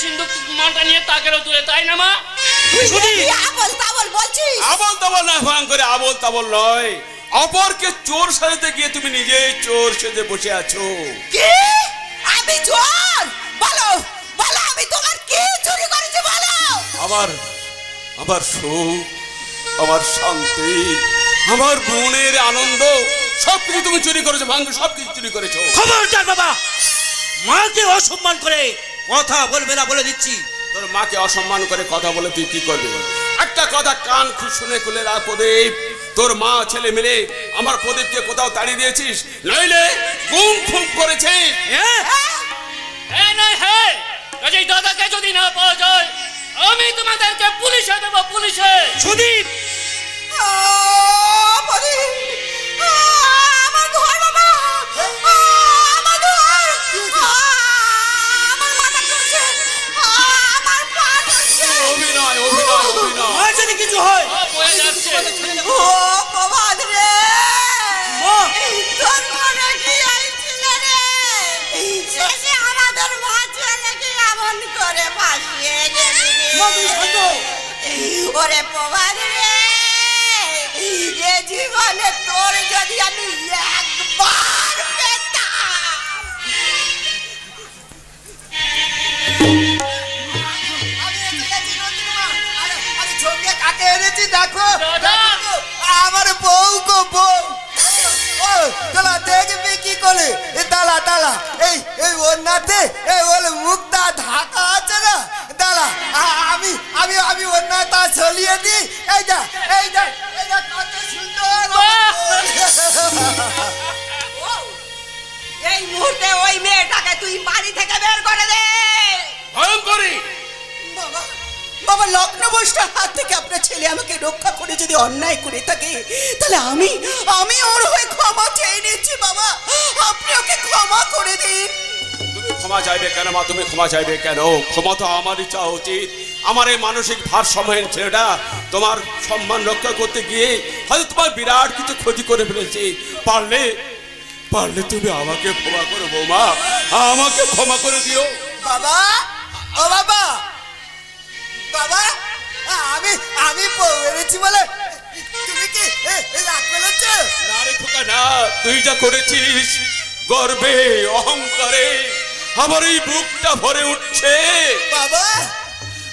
সিন্ধুক মালটা নিয়ে তাকেরও তুলে তাই না মা? তুই শুনি। কি আবল তাবল বলছিস? আবল তাবল না ভাঙ করে আবল তাবল নয়। অপরকে চোর সাজাতে গিয়ে তুমি নিজেই চোর সেজে বসে আছো। কি? আমি চোর? বলো বলো আমি তোমার কি চুরি করেছি বলো? আমার আমার সুখ আমার শান্তি আমার মনের আনন্দ সব কিছু তুমি চুরি করেছ ভাঙ্গ সব কিছু চুরি করেছ। খবরদার বাবা মাকে অসম্মান করে কথা বলবে না বলে দিচ্ছি। তোর মাকে অসম্মান করে কথা বলে তুই কি করবি? একটা কথা কান খুব শুনে খুলে রাখ প্রদীপ। তোর মা ছেলে মিলে আমার প্রদীপকে কোথাও তাড়িয়ে দিয়েছিস? নইলে গুম ফুম করেছে হ্যাঁ হ্যাঁ হ্যাঁ কাজেই দাদাকে যদি না পাওয়া যায় আমি তোমাদেরকে পুলিশে দেবো পুলিশে। সুদীপ! আ, যদি কিছু হয়। সব যাচ্ছে ও প্রভাত রে তোর মনে কি আইছিল রে? শেষে আমাদের মা ছেলেকে এমন করে গেলি হও। ওরে প্রভাত রে! দেখো আমার বউ গো বউ। ও তোলা দেখবি কি করে? এ দালা দালা এই এই ওর নাতে এই ওর মুখটা ঢাকা আছে না? দালা আমি আমি আমি ওর নাতা ছলিয়ে দিই। এই যা এই যা এই যা কত সুন্দর এই মুহূর্তে ওই মেয়েটাকে তুই বাড়ি থেকে বের করে দে। ভয়ঙ্করী! বাবা বাবা লগ্ন বসটার হাত থেকে আপনার ছেলে আমাকে রক্ষা করে যদি অন্যায় করে থাকে তাহলে আমি আমি ওর হয়ে ক্ষমা চেয়ে নিচ্ছি বাবা। আপনি ওকে ক্ষমা করে দিন। তুমি ক্ষমা চাইবে কেন মা? তুমি ক্ষমা চাইবে কেন? ক্ষমা তো আমারই চাওয়া উচিত। আমার এই মানসিক ভারসাম্যহীন ছেলেটা তোমার সম্মান রক্ষা করতে গিয়ে হয়তো তোমার বিরাট কিছু ক্ষতি করে ফেলেছে। পারলে পারলে তুমি আমাকে ক্ষমা করো বৌমা। আমাকে ক্ষমা করে দিও। বাবা ও বাবা বাবা আমি আমি পেরেছি বলে। তুমি কি এ, এ, রাগ পেলেছ না রে খোকা না তুই যা করেছিস গর্বে অহংকারে আমার এই বুকটা ভরে উঠছে। বাবা।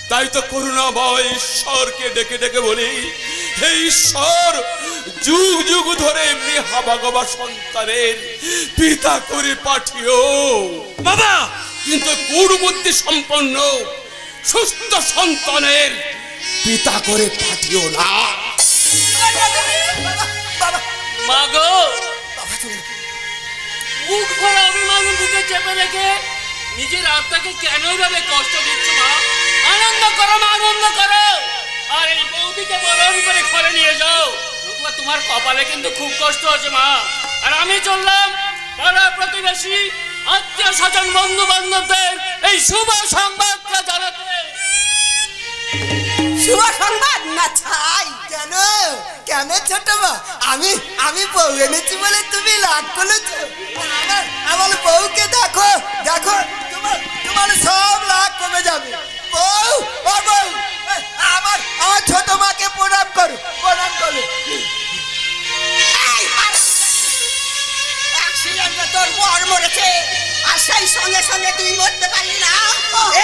তাই তো করুণাময় ঈশ্বরকে ডেকে ডেকে বলি হে ঈশ্বর যুগ যুগ ধরে এমনি হাবাগবা সন্তানের পিতা করে পাঠিও। বাবা! কিন্তু কুড়বুদ্ধি সম্পন্ন সুস্থ সন্তানের পিতা করে পাঠিও না। মুখ ভরা অভিমান বুকে চেপে রেখে নিজের আত্মাকে কেন ভাবে কষ্ট দিচ্ছ মা? আনন্দ করো মা আনন্দ করো। আর এই বৌদিকে বরণ করে ঘরে নিয়ে যাও। নতুবা তোমার কপালে কিন্তু খুব কষ্ট আছে মা। আর আমি চললাম পাড়া প্রতিবেশী আত্মীয় স্বজন বন্ধু বান্ধবদের এই শুভ সংবাদটা জানাতে। শুভ সংবাদ, না ছাই, কেন? কেন ছোট মা আমি আমি বউ এনেছি বলে তুমি লাভ করেছ? আমার বউকে দেখো দেখো, তোমার সব লাভ কমে যাবে। বউ, ও আমার ছোট মাকে প্রণাম করো প্রণাম করো। তোর বর মরেছে আর সেই সঙ্গে সঙ্গে তুই মরতে পারলি না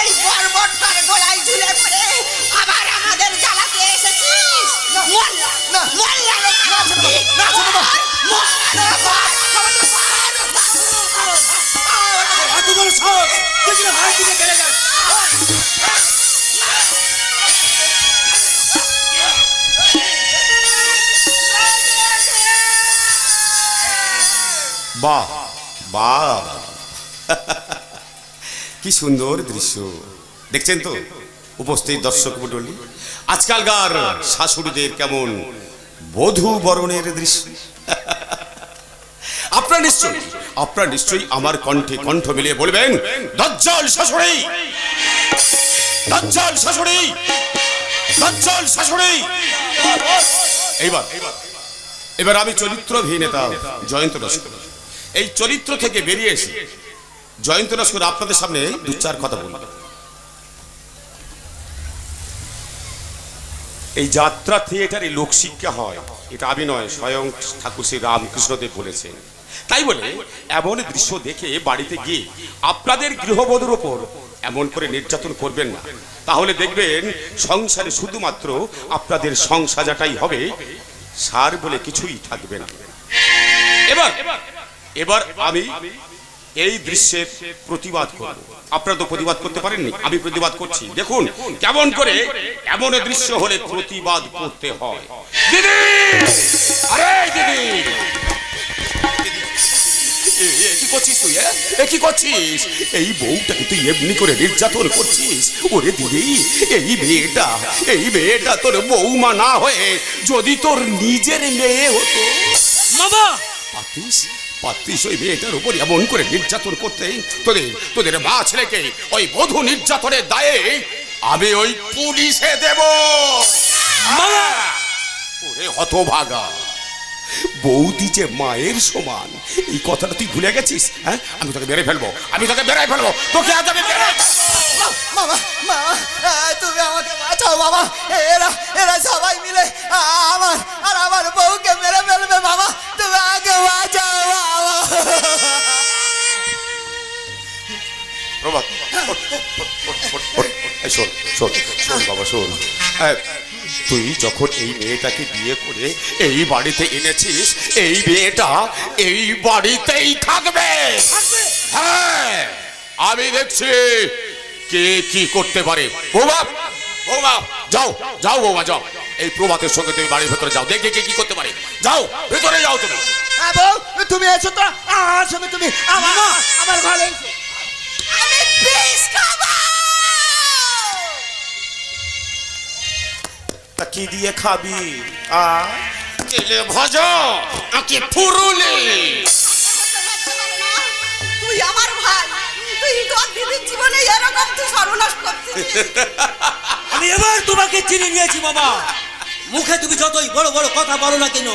এই পর্বত তার গলায় ঝুলে পড়ে আবার আমাদের জ্বালাতে এসেছিস মোল্লা মোল্লা না বাহ কি সুন্দর দৃশ্য। দেখছেন তো? উপস্থিত দর্শক মন্ডলী আজকালকার শাশুড়িদের কেমন বধূ বরণের দৃশ্য। আপনার নিশ্চয়ই আপনার নিশ্চয়ই আমার কণ্ঠে কণ্ঠ মিলিয়ে বলবেন, দজ্জাল শাশুড়ি! দজ্জাল শাশুড়ি! দজ্জাল শাশুড়ি! এইবার এবার আমি চরিত্র অভিনেতা জয়ন্ত নস্কর এই চরিত্র থেকে বেরিয়ে এসে জয়ন্ত নস্কর আপনাদের সামনে দু চার কথা বলি। এই যাত্রা থিয়েটারে লোকশিক্ষা হয়, এটা অভিনয় স্বয়ং ঠাকুর শ্রী রামকৃষ্ণদেব বলেছেন। তাই বলে এমন দৃশ্য দেখে বাড়িতে গিয়ে আপনাদের গৃহবধূর ওপর এমন করে নির্যাতন করবেন না। তাহলে দেখবেন সংসারে শুধুমাত্র আপনাদের সংসাজাটাই হবে, সার বলে কিছুই থাকবে না। এবার এবার আমি এই দৃশ্যের প্রতিবাদ করব। আপনারা তো প্রতিবাদ করতে পারেননি আমি প্রতিবাদ করছি। দেখুন কেমন করে এমন দৃশ্য হলে প্রতিবাদ করতে হয়। দিদি! আরে দিদি! এ- এ কি করছিস তুই এ? এ কি করছিস? এই বউটাকে তুই এমনি করে নির্যাতন করছিস? ওরে দিদি এই মেয়েটা এই মেয়েটা তোর বৌমা না হয়ে যদি তোর নিজের মেয়ে হতো। মামা! পাতিস? পাতিস ওই মেয়েটার উপর এমন করে নির্যাতন করতে, তোদের তোদের মা ছেলেকে ওই বধূ নির্যাতনের দায়ে আমি ওই পুলিশে দেব! ওরে হতভাগা। বৌদি যে মায়ের সমান, এই কথাটা তুই ভুলে গেছিস হ্যাঁ? আমি তোকে বেড়ে ফেলব, আমি তোকে বেড়াই ফেলব, তোকে আজ আমি বেড়ে মামা মামা আ, তুমি আমাকে বাঁচাও বাবা। এরা এরা সবাই মিলে আ, আমার আর আমার বউকে মেরে ফেলবে বাবা। তুমি আমাকে বাঁচাও বাবা। প্রভাত ওঠ, ওঠ, ওঠ, ওঠ, ওঠ। এই শোন শোন শোন বাবা শোন। হ্যাঁ, তুই যখন এই মেয়েটাকে বিয়ে করে এই বাড়িতে এনেছিস এই মেয়েটা এই বাড়িতেই থাকবে। হ্যাঁ আমি দেখছি। কে কি করতে পারে? বৌমা বৌমা যাও যাও বৌমা যাও। এই প্রভাতের সঙ্গে তুমি বাড়ির ভেতরে যাও। দেখে কে কি করতে পারে। যাও ভেতরে যাও তুমি। হ্যাঁ তুমি এসো তো। আসবে তুমি আমার আমার ঘরে তা কি দিয়ে খাবি? আ? তেলে ভাজা নাকি ফুরুলি। তুই আমার ভাই। তুই তোর দিদির জীবনে এরকম তুই সর্বনাশ করছিস আমি এবার তোমাকে চিনে নিয়েছি মামা। মুখে তুমি যতই বড় বড় কথা বলো না কেন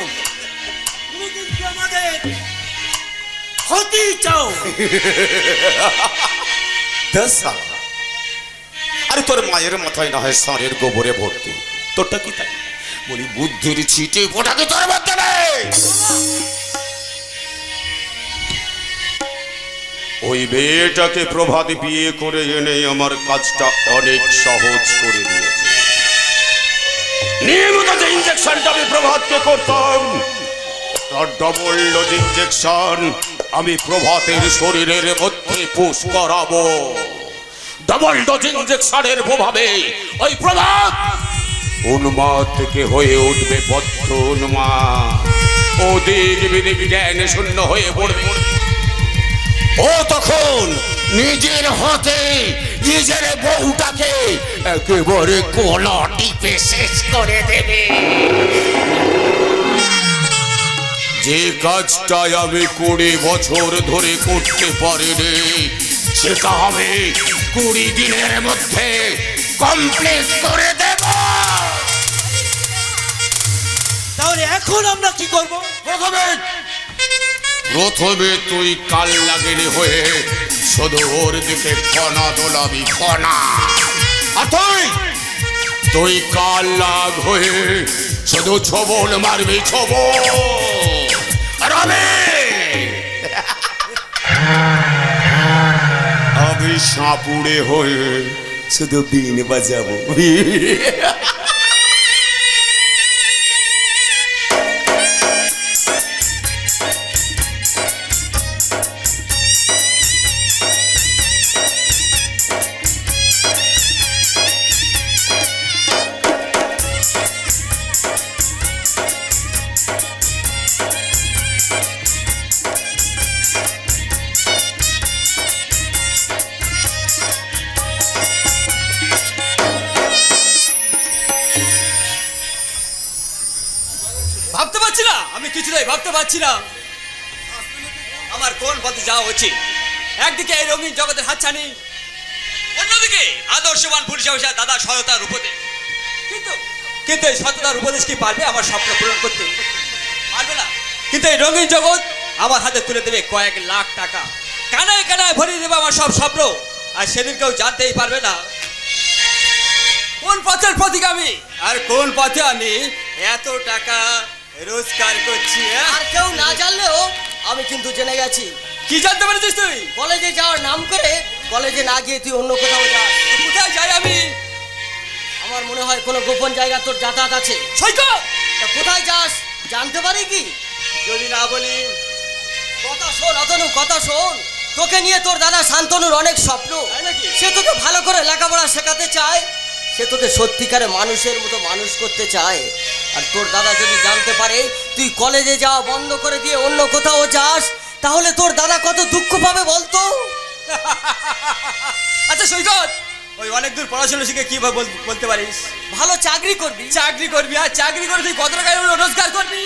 তুমি কিন্তু আমাদের ক্ষতি চাও। আরে তোর মায়ের মাথায় না হয় সারের গোবরে ভর্তি। তোরটা কি তাই? বলি বুদ্ধির ছিটে ফোটাকে তোর মধ্যে নেই। ওই মেয়েটাকে প্রভাত বিয়ে করে এনে আমার কাজটা অনেক সহজ করে দিয়েছে। নিয়মিত যে ইঞ্জেকশনটা আমি প্রভাতকে করতাম, তার ডবল ডোজ ইঞ্জেকশন আমি প্রভাতের শরীরের মধ্যে পুশ করাবো। ডবল ডোজ ইঞ্জেকশনের প্রভাবে ওই প্রভাত উন্মাদ থেকে হয়ে উঠবে বদ্ধ উন্মাদ। ও দিক বিদিক জ্ঞান শূন্য হয়ে পড়বে। ও তখন নিজের হাতে নিজের বউটাকে একেবারে কোলা টিপে শেষ করে দেবে। যে কাজটাই আমি কুড়ি বছর ধরে করতে পারিনি সেটা আমি কুড়ি দিনের মধ্যে কমপ্লিট করে দেব। তাহলে এখন আমরা কি করব? প্রথমে প্রথমে তুই কাল লাগেনি হয়ে ওর দিকে ফনা দোলাবি আর তুই কাল লাগ হয়ে শুধু ছবল মারবি, ছবল। আমি সাপুড়ে হয়ে শুধু বিন বাজাবো। আমি ভাবতে পারছি না। আমার কোন পথে যাওয়া উচিত? একদিকে এই রঙিন জগতের হাতছানি, অন্যদিকে আদর্শবান পুলিশ অফিসার দাদা সততার উপদেশ। কিন্তু কিন্তু এই সততার উপদেশ কি পারবে আমার স্বপ্ন পূরণ করতে? পারবে না। কিন্তু এই রঙিন জগৎ আমার হাতে তুলে দেবে কয়েক লাখ টাকা। কানায় কানায় ভরিয়ে দেবে আমার সব স্বপ্ন। আর সেদিন কেউ জানতেই পারবে না। কোন পথের প্রতীক আমি? আর কোন পথে আমি এত টাকা রোজগার করছি হ্যাঁ? আর কেউ না জানলেও আমি কিন্তু জেনে গেছি। কি জানতে পেরেছিস তুই? কলেজে যাওয়ার নাম করে কলেজে না গিয়ে তুই অন্য কোথাও যাস। কোথায় যাই আমি? আমার মনে হয় কোনো গোপন জায়গা তোর যাতায়াত আছে। তা কোথায় যাস? জানতে পারি কি? যদি না বলি। কথা শোন অতনু কথা শোন। তোকে নিয়ে তোর দাদা শান্তনুর অনেক স্বপ্ন? সে তোকে ভালো করে লেখাপড়া শেখাতে চায়। সে তোকে সত্যিকারে মানুষের মতো মানুষ করতে চায়। আর তোর দাদা যদি জানতে পারে তুই কলেজে যাওয়া বন্ধ করে দিয়ে অন্য কোথাও যাস তাহলে তোর দাদা কত দুঃখ পাবে বলতো? আচ্ছা সৈকত ওই অনেক দূর পড়াশোনা শিখে কি বলতে পারিস? ভালো চাকরি করবি। চাকরি করবি আর চাকরি করে তুই কত টাকা রোজগার করবি?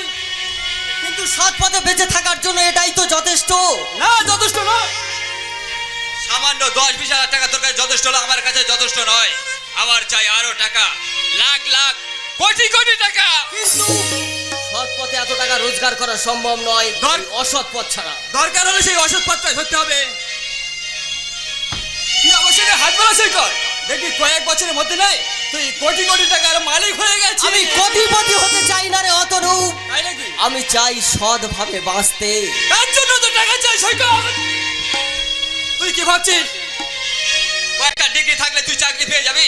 কিন্তু সৎ পথে বেঁচে থাকার জন্য এটাই তো যথেষ্ট। না যথেষ্ট নয়। সামান্য দশ বিশ হাজার টাকা তোর কাছে যথেষ্ট হলো আমার কাছে যথেষ্ট নয়। আমার চাই আরও টাকা। লাখ লাখ কোটি কোটি টাকা। কিন্তু সৎ পথে এত টাকা রোজগার করা সম্ভব নয় অসৎ পথ ছাড়া। দরকার হলে সেই অসৎ পথটাই ধরতে হবে। তুই আমার সঙ্গে হাত মেলাছই কর। দেখবি কয়েক বছরের মধ্যে নেই তুই কোটি কোটি টাকার মালিক হয়ে গেছিস। আমি কোটিপতি হতে চাই না রে অতনু তাই নাকি? আমি চাই সৎভাবে বাঁচতে। তার জন্য তো টাকা চাই সৈকত। তুই কি ভাবছিস? কয়েকটা ডিগ্রি থাকলে তুই চাকরি পেয়ে যাবি?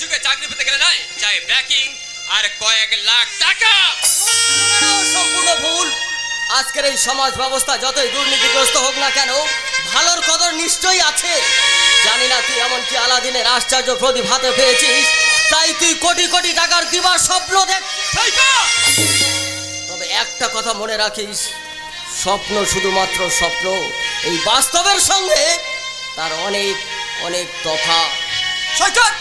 যুগে চাকরি পেতে গেলে নাই চাই ব্যাকিং আর কয়েক লাখ টাকা। সম্পূর্ণ ভুল। আজকের এই সমাজ ব্যবস্থা যতই দুর্নীতিগ্রস্ত হোক না কেন ভালোর কদর নিশ্চয়ই আছে। জানি না তুই এমনকি আলাদিনের আশ্চর্য প্রদীপ হাতে পেয়েছিস তাই তুই কোটি কোটি টাকার দিবার স্বপ্ন দেখ। তবে একটা কথা মনে রাখিস স্বপ্ন শুধুমাত্র স্বপ্ন এই বাস্তবের সঙ্গে তার অনেক অনেক তফাৎ। সৈকত!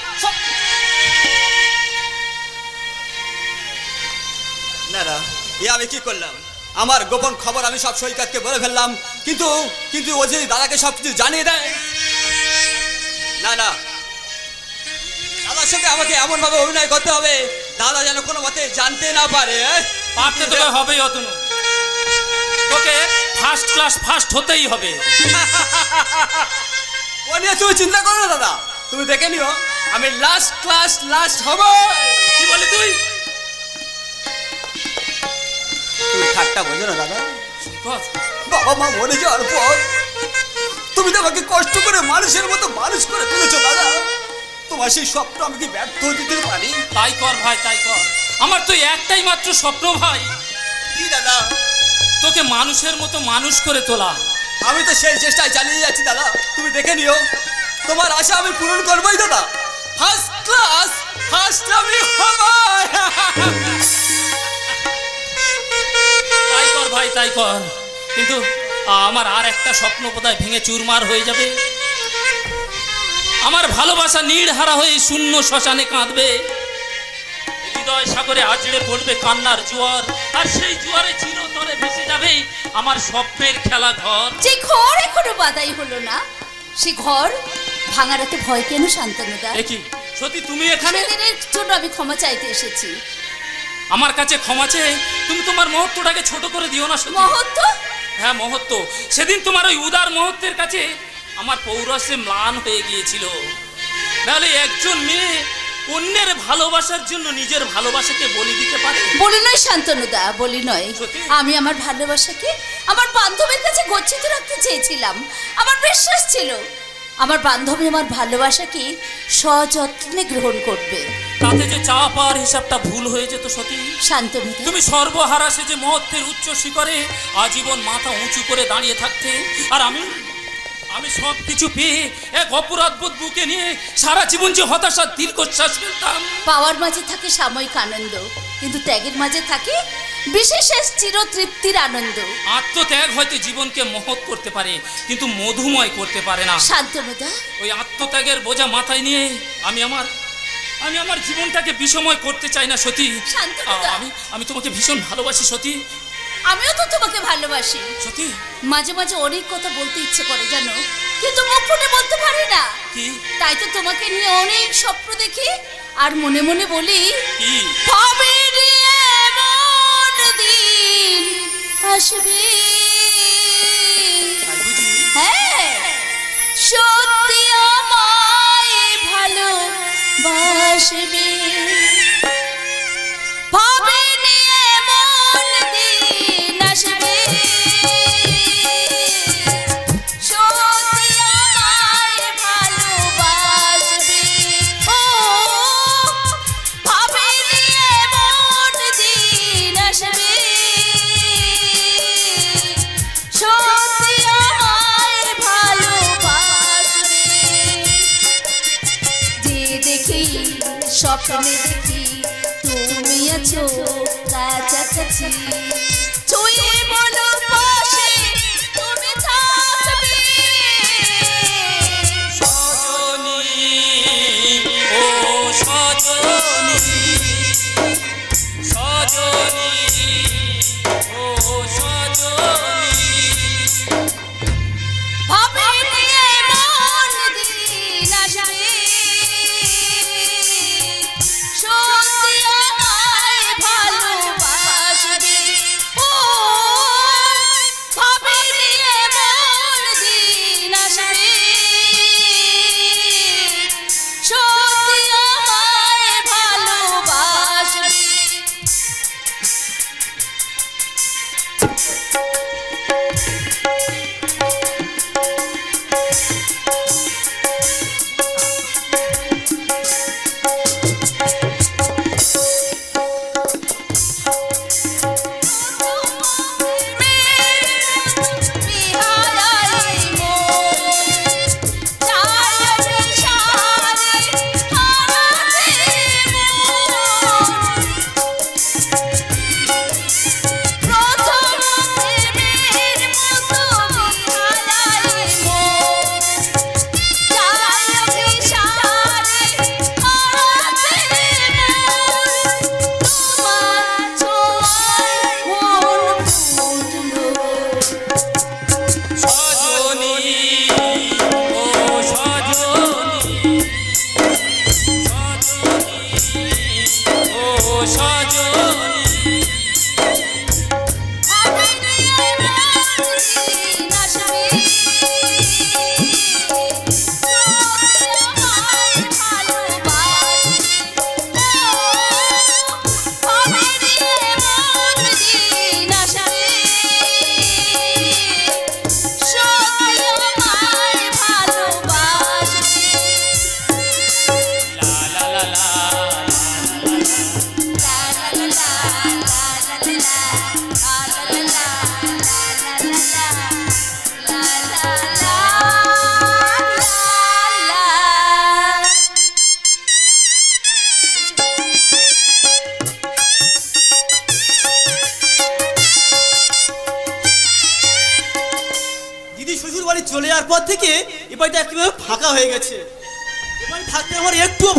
না এ আমি কি করলাম? আমার গোপন খবর আমি সব সৈকতকে বলে ফেললাম কিন্তু কিন্তু ও যদি দাদাকে সব কিছু জানিয়ে দেয়। না না। দাদার সঙ্গে আমাকে এমন ভাবে অভিনয় করতে হবে দাদা যেন কোনো মতে জানতে না পারে হ্যাঁ? পারতে তোকে হবেই অতনু। তোকে ফার্স্ট ক্লাস ফার্স্ট হতেই হবে। ও নিয়ে তুমি চিন্তা করো না দাদা। তুমি দেখে নিও আমি লাস্ট ক্লাস লাস্ট হব কি বলি তুই? তুমি ঠাট্টা বোঝো না দাদা। বাবা মা মরে যাওয়ার পর তুমি তো আমাকে কষ্ট করে মানুষের মতো মানুষ করে তুলেছো দাদা। তোমার সেই স্বপ্ন আমি কি ব্যর্থ দিতে পারি? তাই কর ভাই তাই কর। আমার তো একটাই মাত্র স্বপ্ন ভাই। কি দাদা? তোকে মানুষের মতো মানুষ করে তোলা। আমি তো সেই চেষ্টায় চালিয়ে যাচ্ছি দাদা। তুমি দেখে নিও। তোমার আশা আমি পূরণ করবোই দাদা। ফার্স্ট ক্লাস ফার্স্ট আমি হবই কর ভাই তাই কর। কিন্তু আমার আর একটা স্বপ্ন বোধহয় ভেঙে চুরমার হয়ে যাবে। আমার ভালোবাসা নীড় হারা হয়ে শূন্য শ্মশানে কাঁদবে। হৃদয় সাগরে আজড়ে পড়বে কান্নার জোয়ার। আর সেই জোয়ারে চিরতরে ভেসে যাবে আমার স্বপ্নের খেলা ঘর। যে ঘর এখনও বাদাই হলো না সে ঘর ভাঙার এত ভয় কেন শান্তনুদা দেখি সত্যি তুমি এখানে? সেদিনের জন্য আমি ক্ষমা চাইতে এসেছি। আমার কাছে ক্ষমা চেয়ে তুমি তোমার মহত্বটাকে ছোট করে দিও না মহত্ব? হ্যাঁ মহত্ব। সেদিন তোমার ওই উদার মহত্বের কাছে আমার পৌরসে ম্লান হয়ে গিয়েছিল। নাহলে একজন মেয়ে অন্যের ভালোবাসার জন্য নিজের ভালোবাসাকে বলি দিতে পারে? বলি নয় শান্তনুদা বলি নয়। আমি আমার ভালোবাসাকে আমার বান্ধবীর কাছে গচ্ছিত রাখতে চেয়েছিলাম। আমার বিশ্বাস ছিল আমার বান্ধবী আমার ভালোবাসাকে সযত্নে গ্রহণ করবে। তাতে যে চা পাওয়ার হিসাবটা ভুল হয়ে যেত সতী। শান্তনুদা তুমি সর্বহারা সে যে মহত্বের উচ্চ শিখরে আজীবন মাথা উঁচু করে দাঁড়িয়ে থাকতে। আর আমি আমি সব কিছু পেয়ে এক অপরাধবোধ বুকে নিয়ে সারা জীবন যে হতাশার দীর্ঘশ্বাস ফেলতাম। পাওয়ার মাঝে থাকে সাময়িক আনন্দ কিন্তু ত্যাগের মাঝে থাকে বিশেষ এক চির তৃপ্তির আনন্দ। আত্মত্যাগ হয়তো জীবনকে মহৎ করতে পারে কিন্তু মধুময় করতে পারে না। শান্তনুদা ওই আত্মত্যাগের বোঝা মাথায় নিয়ে আমি আমার আমি আমার জীবনটাকে বিষময় করতে চাই না সতী। আমি আমি তোমাকে ভীষণ ভালোবাসি সতী। আমিও তো তোমাকে ভালোবাসি। সতী। মাঝে মাঝে অনেক কথা বলতে ইচ্ছে করে জানো? কিন্তু মুখ ফুটে বলতে পারি না। কি? তাই তো তোমাকে নিয়ে অনেক স্বপ্ন দেখি আর মনে মনে বলি কি? হবে রে এমন দিন আসবে সত্যি 谢。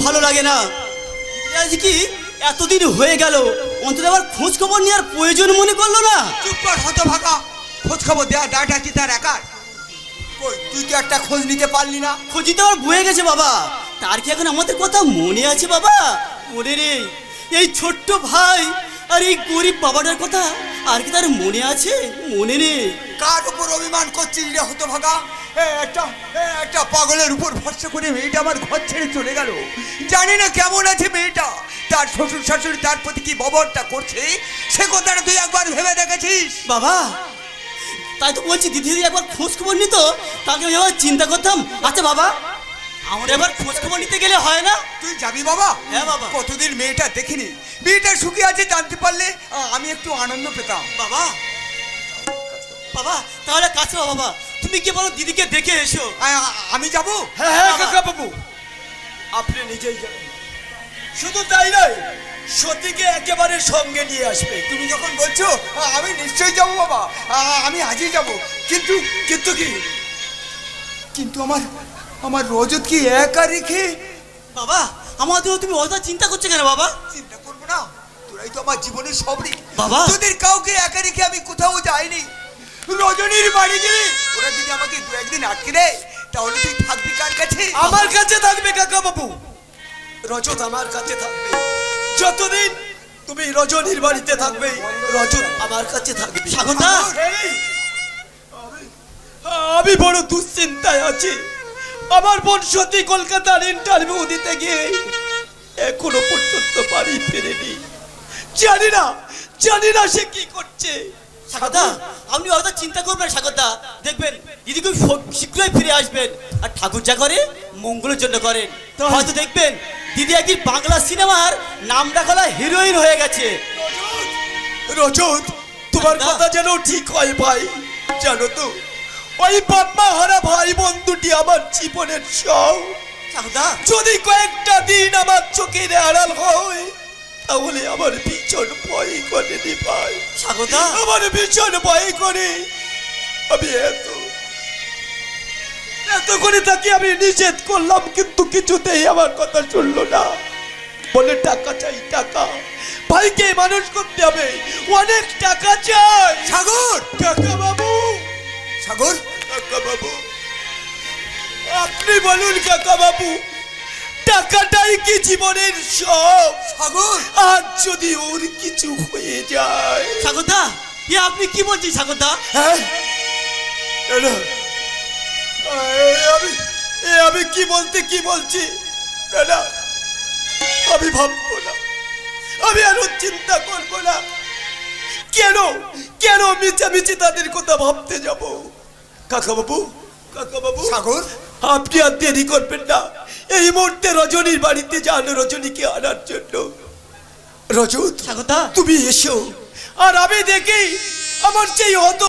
ভালো লাগে না। আজ কি এতদিন হয়ে গেল অন্তত আবার খোঁজ খবর নেওয়ার প্রয়োজন মনে করল না? চুপ কর হতো ফাঁকা খোঁজ খবর দেওয়া দায়টা কি তার একার? তুই তো একটা খোঁজ নিতে পারলি না। খোঁজি তো আমার বয়ে গেছে বাবা। তার কি এখন আমাদের কথা মনে আছে বাবা? মনে নেই এই ছোট্ট ভাই আর এই গরিব বাবাটার কথা আর কি তার মনে আছে? মনে নেই। কার উপর অভিমান করছিস রে হতো ভাগা একটা একটা পাগলের উপর ভরসা করে মেয়েটা আমার ঘর ছেড়ে চলে গেল। জানি না কেমন আছে মেয়েটা। তার শ্বশুর শাশুড়ি তার প্রতি কি ববরটা করছে? সে কথাটা তুই একবার ভেবে দেখেছিস? বাবা তাই তো বলছি দিদি একবার খোঁজ খবর নিত তাকে চিন্তা করতাম। আচ্ছা বাবা আমরা এবার খোঁজ খবর নিতে গেলে হয় না? তুই যাবি বাবা? হ্যাঁ, বাবা। কতদিন মেয়েটা দেখিনি। মেয়েটা সুখী আছে জানতে পারলে আমি একটু আনন্দ পেতাম। বাবা! বাবা তাহলে কাছে বাবা তুমি কি বলো দিদিকে দেখে এসো। আমি যাব? হ্যাঁ হ্যাঁ কাকা বাবু। আপনি নিজেই যাবেন শুধু তাই নয় সতীকে একেবারে সঙ্গে নিয়ে আসবে। তুমি যখন বলছো আমি নিশ্চয়ই যাব বাবা। আমি আজই যাব। কিন্তু কিন্তু কি? কিন্তু আমার আমার রজত কি একা রেখে? বাবা আমাদের তুমি অযথা চিন্তা করছ কেন বাবা? চিন্তা করব না তোরাই তো আমার জীবনের সবরি বাবা। তোদের কাউকে একা রেখে আমি কোথাও যাইনি। রজনীর বাড়ি গেলে। ওরা যদি আমাকে দু একদিন আটকে দেয় তাহলে তুই থাকবি কার কাছে? আমার কাছে থাকবে কাকা বাবু। রজত আমার কাছে থাকবে। যতদিন তুমি রজনীর বাড়িতে থাকবে রজত আমার কাছে থাকবে। স্বাগতা আমি বড় দুশ্চিন্তায় আছি। আমার বোন সত্যি কলকাতার ইন্টারভিউ দিতে গিয়ে এখনও পর্যন্ত বাড়ি ফেরেনি। জানি না জানি না সে কি করছে। সাগরদা আপনি অত চিন্তা করবেন সাগরদা। দেখবেন দিদি খুব শীঘ্রই ফিরে আসবেন। আর ঠাকুর যা করে মঙ্গলের জন্য করেন। হয়তো দেখবেন দিদি একদিন বাংলা সিনেমার নাম ডাকলা হিরোইন হয়ে গেছে। রজত তোমার দাদা। কথা যেন ঠিক হয় ভাই। জানো তো ওই বাপ্পা হারা ভাই বন্ধুটি আমার জীবনের সব। যদি কয়েকটা দিন আমার চোখের আড়াল হয় তাহলে আমার ভীষণ ভয় করে রে ভাই। আমার ভীষণ ভয় করে। আমি এত এত করে তাকে আমি নিষেধ করলাম কিন্তু কিছুতেই আমার কথা শুনলো না। বলে টাকা চাই টাকা। ভাইকে মানুষ করতে হবে। অনেক টাকা চাই। সাগর! কাকা বাবু। সাগর? কাকা বাবু আপনি বলুন কাকা বাবু টাকাটাই কি জীবনের সব? সাগর? আর যদি ওর কিছু হয়ে যায়? সাগরদা এ আপনি কি বলছেন সাগরদা? হ্যাঁ। আমি এ আমি কি বলতে কি বলছি? না না আমি ভাববো না। আমি আরও চিন্তা করব না। কেন কেন মিছামিছি তাদের কথা ভাবতে যাব? কাকা বাবু কাকা বাবু সাগর। আপনি আর দেরি করবেন না। এই মুহূর্তে রজনীর বাড়িতে যান রজনীকে আনার জন্য। রজত তুমি এসো। আর আমি দেখি আমার সেই হত